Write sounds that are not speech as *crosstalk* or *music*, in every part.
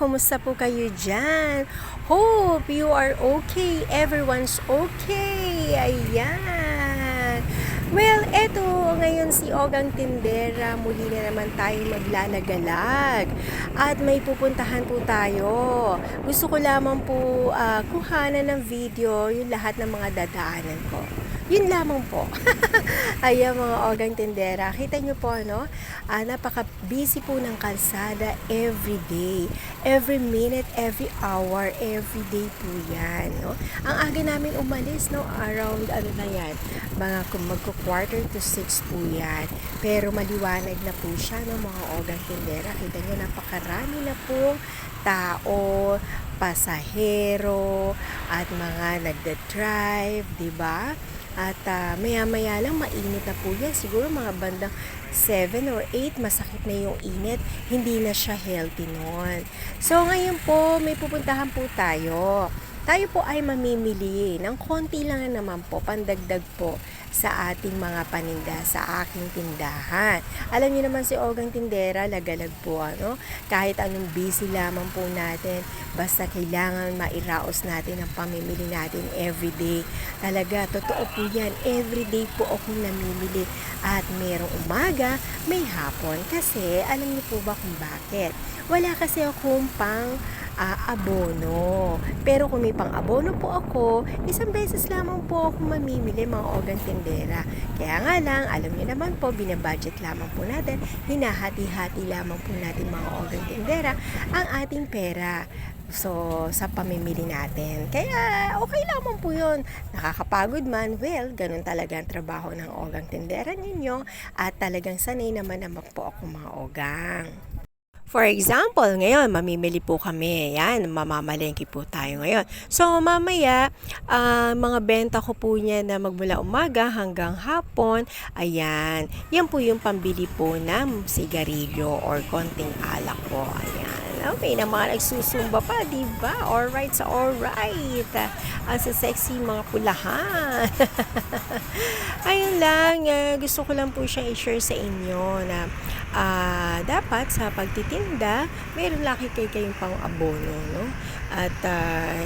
Kumusta po kayo dyan? Hope you are okay. Everyone's okay. Ayan. Well, eto, ngayon si Ogang Tindera, muli na naman tayo maglalagalag. At may pupuntahan po tayo. Gusto ko lamang po ah, kuhanan ng video yung lahat ng mga dadaanan ko. Yun lamang po. *laughs* Ayan mga ogang tindera. Kita nyo po, no? Ah, napaka-busy po ng kalsada every day. Every minute, every hour, every day po yan, no? Ang aga namin umalis, no? Around, ano na yan? Mga magko-quarter to six po yan. Pero maliwanag na po siya, no? Mga ogang tindera. Kita nyo, napakarami na po tao, pasahero, at mga nagda-drive, di ba? At ah, maya-maya lang mainit na po yan. Siguro mga bandang 7 or 8, masakit na yung init. Hindi na siya healthy noon. So ngayon po, may pupuntahan po tayo. Tayo po ay mamimili ng konti lang naman po, pandagdag po sa ating mga paninda, sa aking tindahan. Alam niyo naman si Ogang Tindera, lagalag po ano, kahit anong busy lamang po natin, basta kailangan mairaos natin ang pamimili natin everyday. Talaga, totoo po yan, everyday po akong namimili at merong umaga, may hapon. Kasi, alam niyo po ba kung bakit? Wala kasi akong pang ah, abono. Pero kung may pang abono po ako, isang beses lamang po ako mamimili mga ogang tindera. Kaya nga lang, alam niyo naman po, binabudget lamang po natin, hinahati-hati lamang po natin mga ogang tindera ang ating pera. So, sa pamimili natin. Kaya, okay lamang po yun. Nakakapagod man, well, ganun talaga ang trabaho ng ogang tindera ninyo at talagang sanay naman naman po ako mga ogang. For example, ngayon, mamimili po kami. Yan, mamamalengke po tayo ngayon. So, mamaya, ah, mga benta ko po niya na magmula umaga hanggang hapon. Ayan, yan po yung pambili po ng sigarilyo or konting alak po. Ayan. Okay, na mga nagsusumba pa, di ba? Alright, so alright. Ang sa sexy mga pulahan. *laughs* Ayun lang, ah, gusto ko lang po siyang i-share sa inyo na ah, dapat sa pagtitinda, mayroon laki kay kayong pang abono, no? At ah,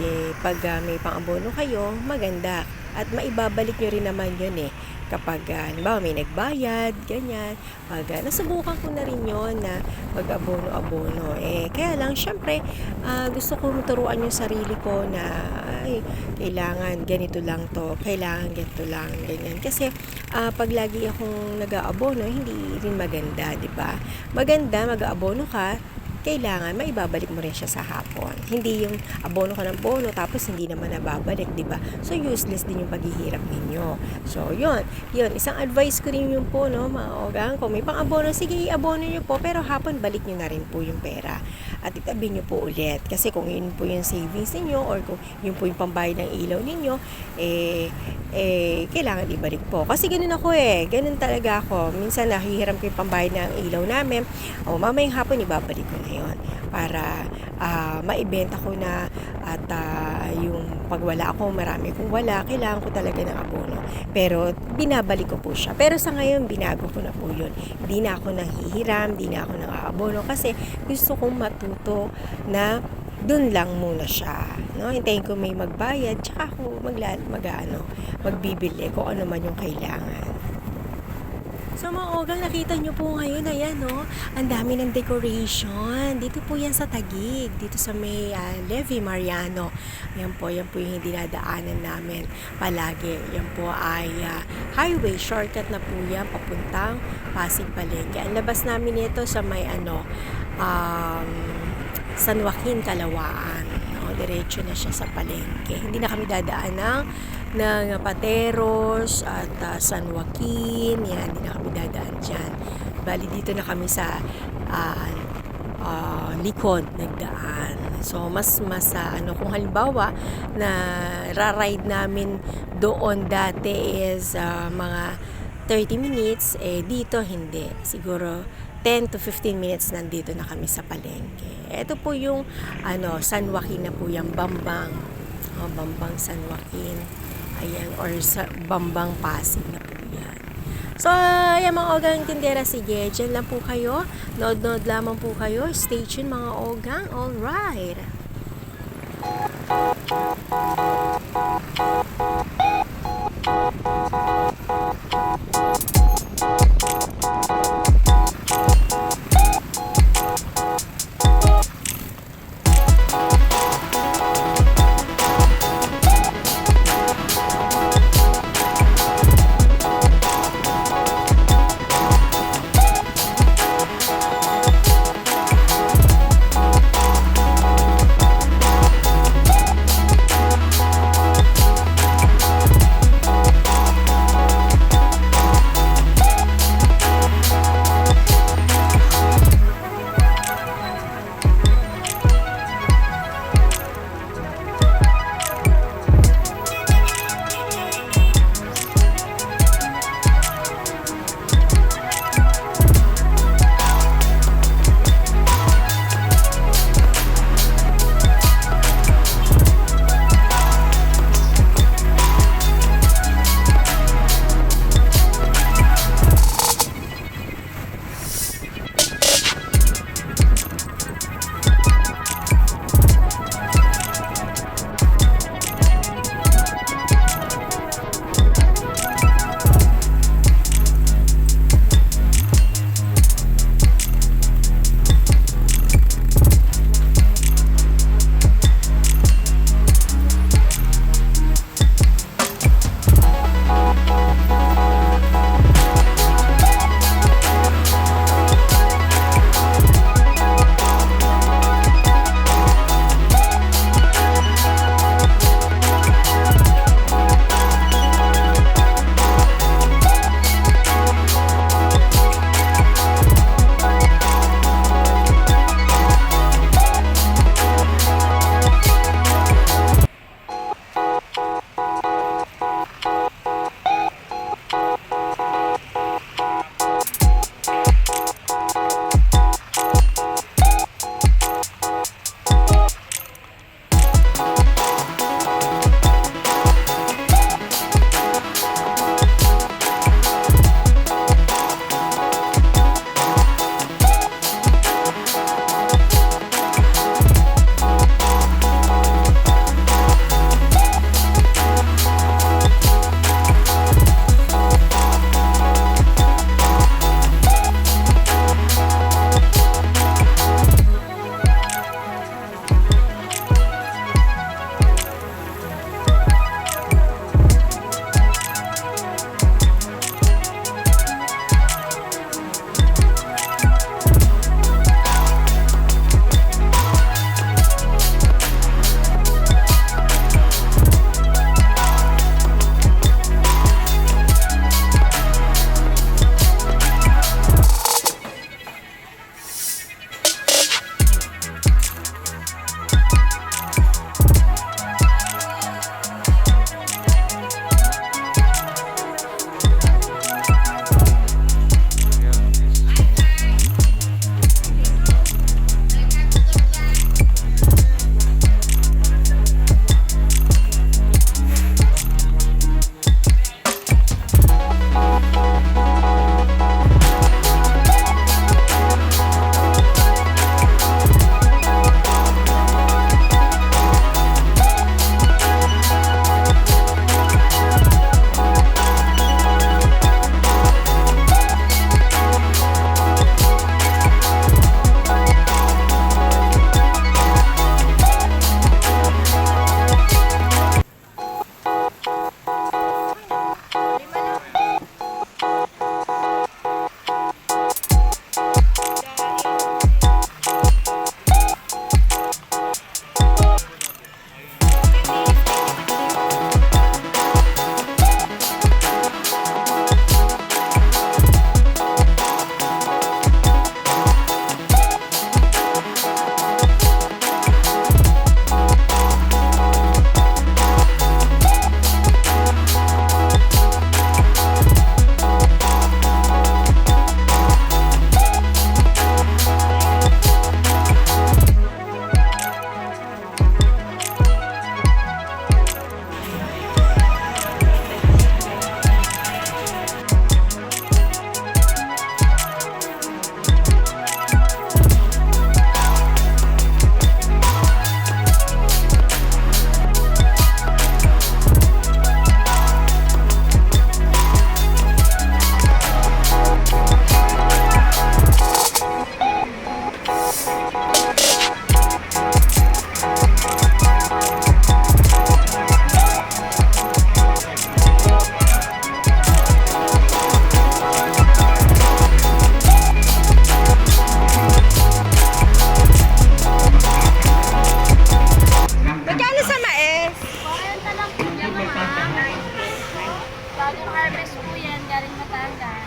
eh, pag ah, may pang abono kayo, maganda. At maibabalik nyo rin naman yun eh. Kapag, uh, halimbawa, may nagbayad, ganyan. Pag, ah, nasubukan ko na rin yon na mag-abono-abono. Eh, kaya lang, syempre, ah, gusto ko turuan yung sarili ko na, ay, kailangan ganito lang to, kailangan ganito lang, ganyan. Kasi, ah, pag lagi akong nag-aabono, hindi rin maganda, di ba? Maganda, mag-aabono ka, kailangan maibabalik mo rin siya sa hapon. Hindi yung abono ka ng bono tapos hindi naman nababalik, di ba? So useless din yung paghihirap ninyo. So yun, yun isang advice ko rin yun po no, mga ogang, kung may pang-abono, sige i-abono nyo po pero hapon balik nyo na rin po yung pera at itabi nyo po ulit. Kasi kung yun po yung savings ninyo or kung yun po yung pambayad ng ilaw ninyo, eh, eh, kailangan ibalik po. Kasi ganun ako eh. Ganun talaga ako. Minsan nahihiram ko yung pambayad ng ilaw namin. O mamayang hapon ibabalik ko na yon para ah, maibenta ko na at ah, yung pag wala ako, marami kung wala, kailangan ko talaga ng abono. Pero binabalik ko po siya. Pero sa ngayon, binago ko na po yun. Hindi na ako nanghihiram, hindi na ako nang kasi gusto kong matuto na dun lang muna siya. No? Hintayin ko may magbayad, tsaka ako magla, mag, ano, magbibili kung ano man yung kailangan. So mga ogang, nakita nyo po ngayon, ayan no, ang dami ng decoration. Dito po yan sa Tagig, dito sa may ah, Levi Mariano. Yan po, yan po yung dinadaanan namin palagi. Yan po ay ah, highway, shortcut na po yan, papuntang Pasig Palengke. Ang labas namin nito sa may ano, um, San Joaquin, Kalawaan. No, diretso na siya sa palengke. Hindi na kami dadaan ng, ng Pateros at ah, San Joaquin. Yan, hindi na kami dadaan dyan. Bali, dito na kami sa ah, ah, likod nagdaan. So, mas, mas ah, ano, kung halimbawa na ra-ride namin doon dati is ah, mga 30 minutes, eh dito hindi. Siguro 10 to 15 minutes nandito na kami sa palengke. Ito po yung ano, San Joaquin na po yung Bambang. Oh, Bambang San Joaquin. Ayan, or sa Bambang Pasig na po yan. So, ayan mga ogang tindera, sige, dyan lang po kayo. Nood-nood lamang po kayo. Stay tuned mga ogang. Alright.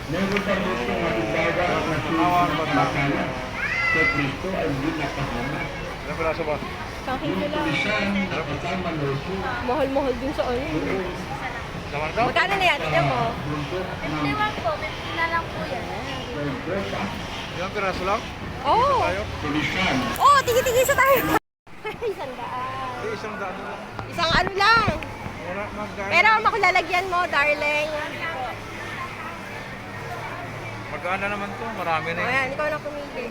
Meron pa dito nga kumbaga na sumasakala sa Kristo ay hindi nakahama. Ilang piraso ba? Sa akin ko lang. Mahal-mahal din sa ano. Laman to? Magkano na yan? Tignan mo. buntot ng 51 po, 50 na lang po yan. Ilang piraso lang? Oo. Tulisan, Oo, tigi-tigi sa tayo. Isang daan. Isang daan lang. Isang ano lang. Magkano? Pero makulalagyan mo, darling. Magkano naman to? Marami na yun. yan, ikaw na pumili.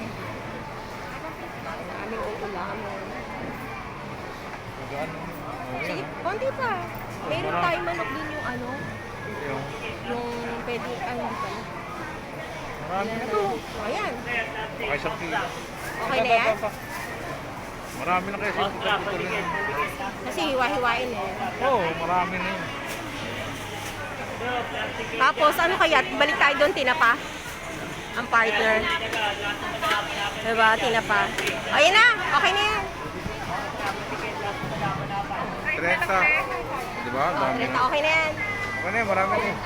Aming uulaman. Magkano? Sige, konti pa. Meron tayo manok din yung ano, Yung, yung pwede, hindi pala. marami na to. Ayan. Baka isang kilo. Okay na yan? Marami na kasi pupunta rin. Kasi hiwa-hiwain eh. Oo, oh, marami na yun. Tapos ano kaya, balik tayo doon tinapa. Ang partner. Diba, tinapa. Ayun na, okay na yan. Tresa. Diba? Oh, Tresa, okay na yan. Okay na yan, marami na yun.